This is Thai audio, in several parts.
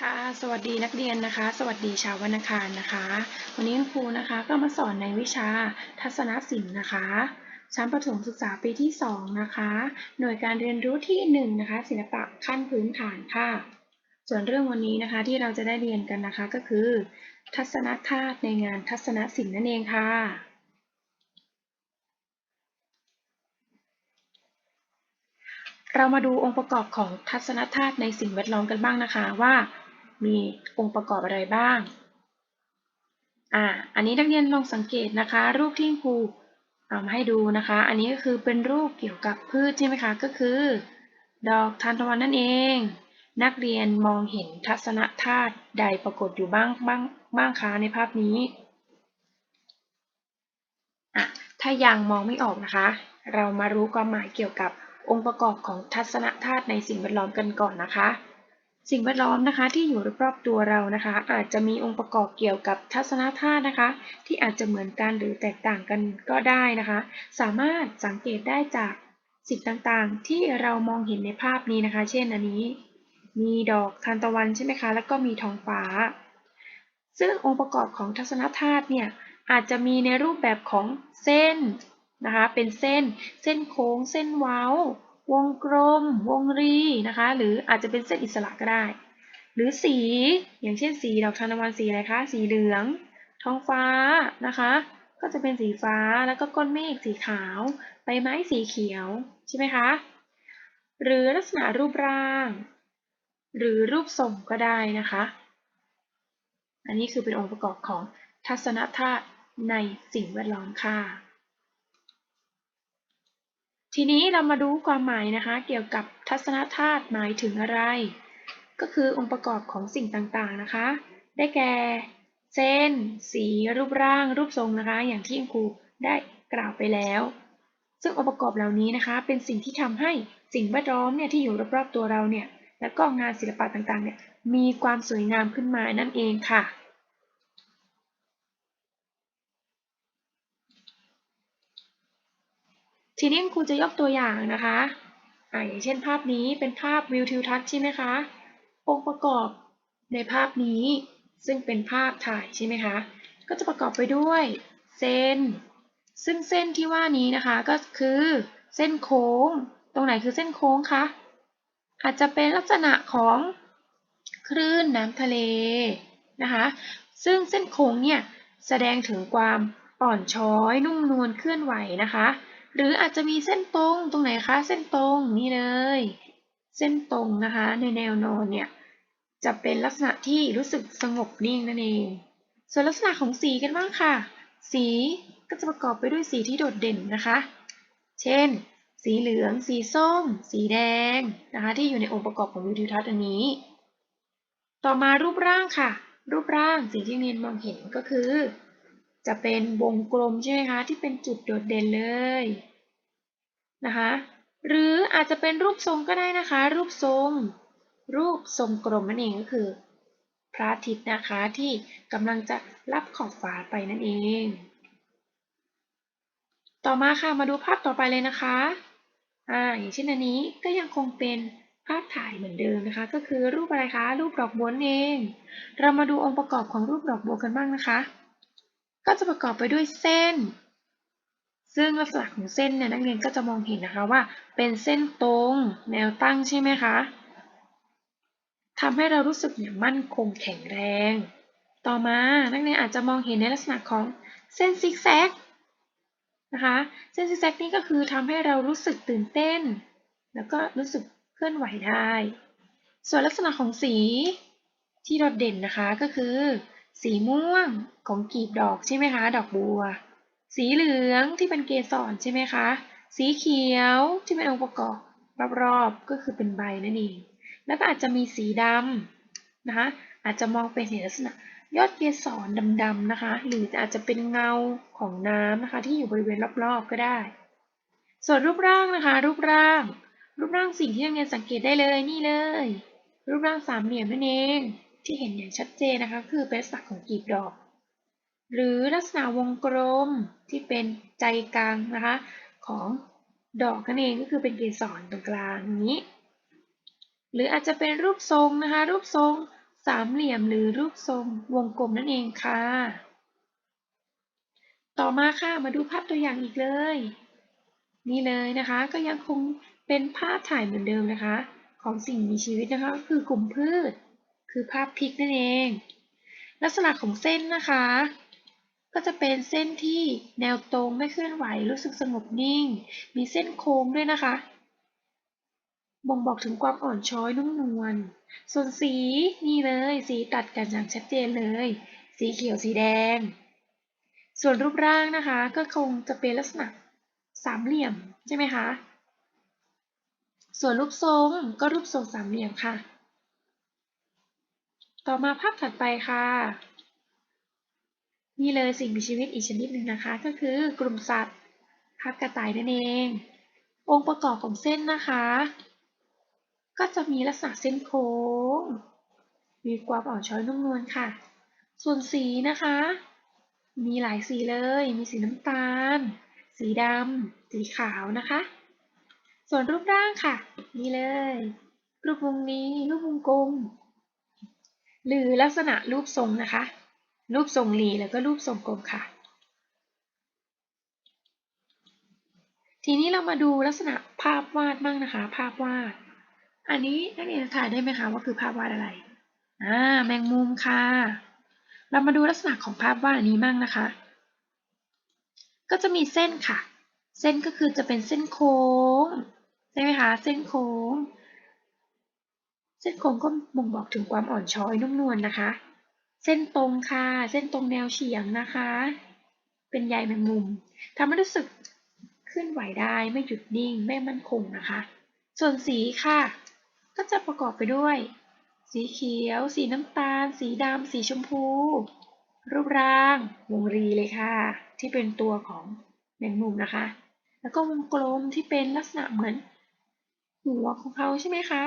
ค่ะ สวัสดีนักเรียนนะคะ สวัสดีชาววรรณคารนะคะ วันนี้คุณครูนะคะก็มาสอนในวิชาทัศนศิลป์นะคะ ชั้นประถมศึกษาปีที่ 2 นะคะ หน่วยการเรียนรู้ที่ 1 นะคะ ศิลปะขั้นพื้นฐานค่ะ ส่วนเรื่องวันนี้นะคะที่เราจะได้เรียนกันนะคะก็คือ ทัศนธาตุในงานทัศนศิลป์นั่นเองค่ะเรามาดูองค์ประกอบของทัศนธาตุในสิ่งแวดล้อมกันบ้างนะคะว่า มีองค์ประกอบอะไรบ้าง อ่า อันนี้นักเรียนลองสังเกตนะคะ รูปที่ครูเอามาให้ดูนะคะ อันนี้ก็คือเป็นรูปเกี่ยวกับพืชใช่ไหมคะ ก็คือ ดอกทานตะวันนั่นเอง นักเรียนมองเห็นทัศนธาตุใดปรากฏอยู่บ้างบ้างบ้างคะในภาพนี้อะถ้ายังมองไม่ออกนะคะ เรามารู้ความหมายเกี่ยวกับองค์ประกอบของทัศนธาตุในสิ่งแวดล้อมกันก่อนนะคะ สิ่งแวดล้อมนะคะที่อยู่รอบๆตัวเรานะคะ อาจจะมีองค์ประกอบเกี่ยวกับทัศนธาตุนะคะ ที่อาจจะเหมือนกันหรือแตกต่างกันก็ได้นะคะ สามารถสังเกตได้จากสิ่งต่างๆ ที่เรามองเห็นในภาพนี้นะคะ เช่นอันนี้ มีดอกทานตะวันใช่ไหมคะ แล้วก็มีท้องฟ้า ซึ่งองค์ประกอบของทัศนธาตุเนี่ยอาจจะมีในรูปแบบของเส้นนะคะ เป็นเส้น เส้นโค้ง เส้นเว้า วงกลม วงรีนะคะ หรืออาจจะเป็นเส้นอิสระก็ได้ หรือสีอย่างเช่นสีดอกทานตะวันสีอะไรคะ สีเหลือง ท้องฟ้านะคะ ก็จะเป็นสีฟ้าแล้วก็ก้อนเมฆสีขาว ใบไม้สีเขียวใช่ไหมคะ หรือลักษณะรูปร่าง หรือรูปทรงก็ได้นะคะ อันนี้คือเป็นองค์ประกอบของทัศนธาตุในสิ่งแวดล้อมค่ะ ทีนี้เรามาดูความหมายนะคะ เกี่ยวกับทัศนธาตุหมายถึงอะไร ก็คือองค์ประกอบของสิ่งต่างๆนะคะ ได้แก่ เส้น สีรูปร่าง รูปทรงนะคะ อย่างที่ครูได้กล่าวไปแล้ว ซึ่งองค์ประกอบเหล่านี้นะคะ เป็นสิ่งที่ทำให้สิ่งแวดล้อมเนี่ยที่อยู่รอบๆตัวเราเนี่ย และก็งานศิลปะต่างๆเนี่ยมีความสวยงามขึ้นมานั่นเองค่ะ ทีนี้ครูจะยกตัวอย่างนะคะอ่าอย่างเช่นภาพนี้เป็นภาพวิวทิวทัศน์ใช่ไหมคะ องค์ประกอบในภาพนี้ซึ่งเป็นภาพถ่ายใช่ไหมคะ ก็จะประกอบไปด้วยเส้น ซึ่งเส้นที่ว่านี้นะคะก็คือเส้นโค้ง ตรงไหนคือเส้นโค้งคะ อาจจะเป็นลักษณะของคลื่นน้ำทะเลนะคะ ซึ่งเส้นโค้งเนี่ยแสดงถึงความอ่อนช้อยนุ่มนวลเคลื่อนไหวนะคะ หรืออาจจะมีเส้นตรงตรงไหนคะ เส้นตรงนี่เลย เส้นตรงนะคะ ในแนวนอนเนี่ยจะเป็นลักษณะที่รู้สึกสงบนิ่งนั่นเอง ส่วนลักษณะของสีกันบ้างค่ะ สีก็จะประกอบไปด้วยสีที่โดดเด่นนะคะ เช่น สีเหลือง สีส้ม สีแดงนะคะ ที่อยู่ในองค์ประกอบของวิวทิวทัศน์อันนี้ ต่อมารูปร่างค่ะ รูปร่างสิ่งที่เรียนมองเห็นก็คือ จะเป็นวงกลมใช่ไหมคะที่เป็นจุดโดดเด่นเลยนะคะหรืออาจจะเป็นรูปทรงก็ได้นะคะ รูปทรง รูปทรงกลมนั่นเองก็คือ พระอาทิตย์นะคะที่กำลังจะรับขอบฟ้าไปนั่นเอง ต่อมาค่ะมาดูภาพต่อไปเลยนะคะอ่าอย่างเช่นอันนี้ก็ยังคงเป็นภาพถ่ายเหมือนเดิมนะคะ ก็คือรูปอะไรคะ รูปดอกบัวเอง เรามาดูองค์ประกอบของรูปดอกบัวกันบ้างนะคะ ก็จะประกอบไปด้วยเส้น ซึ่งลักษณะของเส้นเนี่ยนักเรียนก็จะมองเห็นนะคะว่า เป็นเส้นตรงแนวตั้งใช่ไหมคะทำให้เรารู้สึกเนี่ยมั่นคงแข็งแรง ต่อมานักเรียนอาจจะมองเห็นในลักษณะของเส้นซิกแซกนะคะเส้นซิกแซกนี่ก็คือทำให้เรารู้สึกตื่นเต้น แล้วก็รู้สึกเคลื่อนไหวได้ ส่วนลักษณะของสีที่โดดเด่นนะคะก็คือ สีม่วงของกลีบดอกใช่ไหมคะ ดอกบัว สีเหลืองที่เป็นเกสรใช่ไหมคะ สีเขียวที่เป็นองค์ประกอบรอบๆก็คือเป็นใบนั่นเอง แล้วก็อาจจะมีสีดำนะคะ อาจจะมองเป็นเห็นลักษณะยอดเกสรดำๆนะคะ หรืออาจจะเป็นเงาของน้ำนะคะ ที่อยู่บริเวณรอบๆก็ได้ ส่วนรูปร่างนะคะ รูปร่าง รูปร่างสิ่งที่นักเรียนสังเกตได้เลยนี่เลย รูปร่างสามเหลี่ยมนั่นเอง ที่เห็นอย่างชัดเจนนะคะ คือเป็นสักของกลีบดอก หรือลักษณะวงกลมที่เป็นใจกลางนะคะ ของดอกนั่นเองก็คือเป็นเกสรตรงกลางนี้ หรืออาจจะเป็นรูปทรงนะคะ รูปทรงสามเหลี่ยมหรือรูปทรงวงกลมนั่นเองค่ะ ต่อมาค่ะมาดูภาพตัวอย่างอีกเลย นี่เลยนะคะก็ยังคงเป็นภาพถ่ายเหมือนเดิมนะคะ ของสิ่งมีชีวิตนะคะก็คือกลุ่มพืช คือภาพพริกนั่นเอง ลักษณะของเส้นนะคะ ก็จะเป็นเส้นที่แนวตรงไม่เคลื่อนไหวรู้สึกสงบนิ่ง มีเส้นโค้งด้วยนะคะ บ่งบอกถึงความอ่อนช้อยนุ่มนวลส่วนสีนี่เลยสีตัดกันอย่างชัดเจนเลย สีเขียวสีแดง ส่วนรูปร่างนะคะก็คงจะเป็นลักษณะสามเหลี่ยมใช่ไหมคะส่วนรูปทรงก็รูปทรงสามเหลี่ยมค่ะ ต่อมาภาพถัดไปค่ะ นี่เลยสิ่งมีชีวิตอีกชนิดหนึ่งนะคะ ก็คือกลุ่มสัตว์ภาพกระต่ายนั่นเอง องค์ประกอบของเส้นนะคะ ก็จะมีลักษณะเส้นโค้ง มีความอ่อนช้อยนุ่มนวลค่ะ ส่วนสีนะคะ มีหลายสีเลย มีสีน้ำตาล สีดำสีขาวนะคะ ส่วนรูปร่างค่ะ นี่เลย รูปวงนี้รูปวงกลม หรือลักษณะรูปทรงนะคะ รูปทรงรีแล้วก็รูปทรงกลมค่ะ ทีนี้เรามาดูลักษณะภาพวาดบ้างนะคะ ภาพวาด อันนี้นักเรียนถ่ายได้ไหมคะว่าคือภาพวาดอะไรอ่าแมงมุมค่ะ เรามาดูลักษณะของภาพวาดอันนี้บ้างนะคะ ก็จะมีเส้นค่ะ เส้นก็คือจะเป็นเส้นโค้งใช่ไหมคะ เส้นโค้ง ส้นโค้งก็บ่งบอกถึงความอ่อนช้อยนุ่มนวลนะคะ เส้นตรงค่ะ เส้นตรงแนวเฉียงนะคะ เป็นใยแมงมุมทำให้รู้สึกเคลื่อนไหวได้ไม่หยุดนิ่งไม่มั่นคงนะคะ ส่วนสีค่ะ ก็จะประกอบไปด้วย สีเขียว สีน้ำตาล สีดำสีชมพู รูปร่าง วงรีเลยค่ะ ที่เป็นตัวของแมงมุมนะคะ แล้วก็วงกลมที่เป็นลักษณะเหมือนหัวของเขาใช่ไหมคะ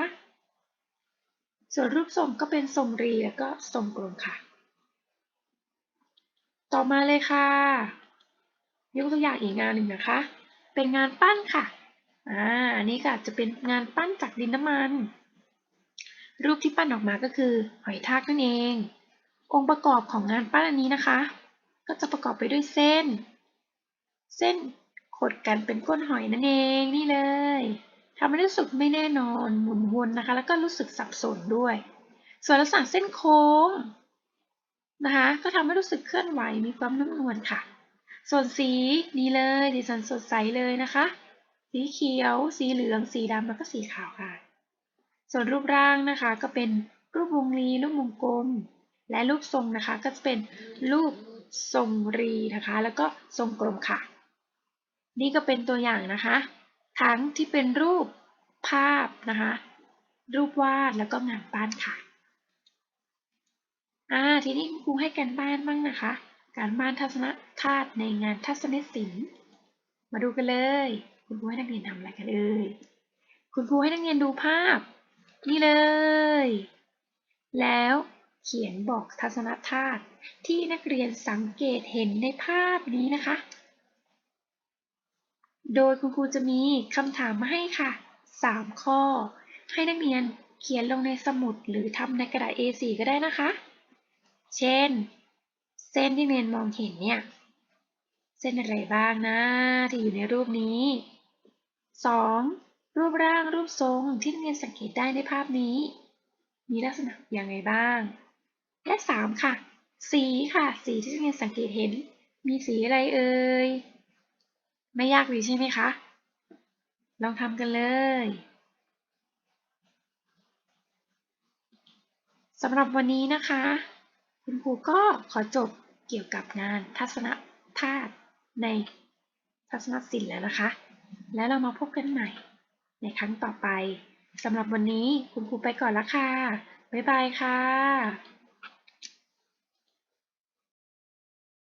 ส่วนรูปทรงก็เป็นทรงรีแล้วก็ทรงกลมค่ะ ต่อมาเลยค่ะ ยกตัวอย่างอีกงานหนึ่งนะคะ เป็นงานปั้นค่ะ อ่า อันนี้ก็จะเป็นงานปั้นจากดินน้ำมัน รูปที่ปั้นออกมาก็คือหอยทากนั่นเอง องค์ประกอบของงานปั้นอันนี้นะคะ ก็จะประกอบไปด้วยเส้น เส้นขดกันเป็นก้นหอยนั่นเอง นี่เลย ทำให้รู้สึกไม่แน่นอนหมุนวนนะคะ แล้วก็รู้สึกสับสนด้วย ส่วนลักษณะเส้นโค้งนะคะก็ทำให้รู้สึกเคลื่อนไหวมีความนุ่มนวลค่ะ ส่วนสีนี้เลยสีสันสดใสเลยนะคะ สีเขียว สีเหลือง สีดำแล้วก็สีขาวค่ะ ส่วนรูปร่างนะคะก็เป็นรูปวงรีรูปวงกลม และรูปทรงนะคะก็จะเป็นรูปทรงรีนะคะ แล้วก็ทรงกลมค่ะ นี่ก็เป็นตัวอย่างนะคะ ทั้งที่เป็นรูปภาพนะคะ รูปวาดแล้วก็งานปั้นค่ะอ่าทีนี้คุณครูให้การบ้านบ้างนะคะ การบ้านทัศนธาตุในงานทัศนศิลป์ มาดูกันเลย คุณครูให้นักเรียนทำอะไรกันเอ่ยคุณครูให้นักเรียนดูภาพ นี่เลย แล้วเขียนบอกทัศนธาตุที่นักเรียนสังเกตเห็นในภาพนี้นะคะ โดยคุณครูจะมีคำถามมาให้ค่ะ 3 ข้อ ให้นักเรียนเขียนลงในสมุดหรือทำในกระดาษ A4 ก็ได้นะคะ เช่น เส้นที่เรียนมองเห็นเนี่ย เส้นอะไรบ้างนะ ที่อยู่ในรูปนี้ 2. รูปร่างรูปทรงที่นักเรียนสังเกตได้ในภาพนี้ มีลักษณะอย่างไรบ้าง และ 3 ค่ะ สีค่ะ สีที่นักเรียนสังเกตเห็น มีสีอะไรเอ่ย ไม่ยากเลยใช่ไหมคะ ลองทำกันเลยสำหรับวันนี้นะคะ คุณครูก็ขอจบเกี่ยวกับงานทัศนธาตุในทัศนศิลป์แล้วนะคะ แล้วเรามาพบกันใหม่ในครั้งต่อไปสำหรับวันนี้คุณครูไปก่อนล้วค่ะ บ๊ายบายค่ะ